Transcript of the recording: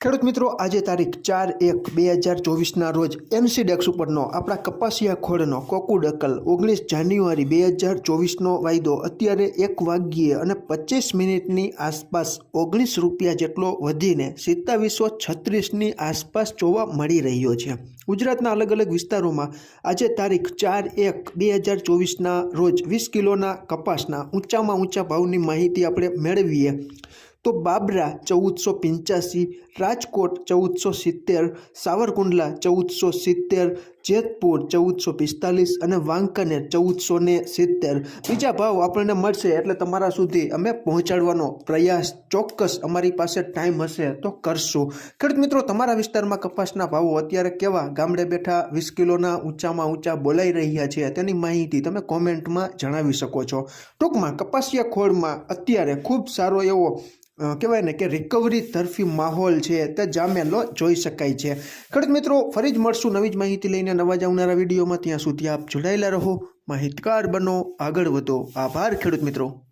ખેડૂત મિત્રો, આજે તારીખ ચાર એક બે હજાર ચોવીસના રોજ એનસીડેક્સ ઉપરનો આપણા કપાસિયા ખોળનો કોકુડકલ ઓગણીસ જાન્યુઆરી બે હજાર ચોવીસનો વાયદો અત્યારે એક વાગ્યે અને પચીસ મિનિટની આસપાસ ઓગણીસ રૂપિયા જેટલો વધીને સિત્તાવીસો છત્રીસની આસપાસ જોવા મળી રહ્યો છે. ગુજરાતના અલગ અલગ વિસ્તારોમાં આજે તારીખ ચાર એક બે હજાર ચોવીસના રોજ વીસ કિલોના કપાસના ઊંચામાં ઊંચા ભાવની માહિતી આપણે મેળવીએ. તો બાબરા ચૌદસો પંચ્યાસી, રાજકોટ ચૌદસો સિત્તેર, સાવરકુંડલા ચૌદસો સિત્તેર, જેતપુર ચૌદસો પિસ્તાલીસ અને વાંકાનેર ચૌદસો ને સિત્તેર. બીજા ભાવ આપણને મળશે એટલે તમારા સુધી અમે પહોંચાડવાનો પ્રયાસ ચોક્કસ અમારી પાસે ટાઈમ હશે તો કરશું. ખેડૂત મિત્રો, તમારા વિસ્તારમાં કપાસના ભાવો અત્યારે કેવા? ગામડે બેઠા વીસ કિલોના ઊંચામાં ઊંચા બોલાઈ રહ્યા છે. તેની માહિતી તમે કોમેન્ટમાં જણાવી શકો છો. ટૂંકમાં કપાસિયા ખોળમાં અત્યારે ખૂબ સારો એવો કહેવાય ને કે રિકવરી તરફી માહોલ છે તે જામેલો જોઈ શકાય છે. ખેડૂત મિત્રો, ફરી જ મળશું નવી જ માહિતી લઈને નવા જ આવનારા વિડીયોમાં. ત્યાં સુધી આપ જોડાયેલા રહો. માહિતગાર બનો, આગળ વધો. આભાર ખેડૂત મિત્રો.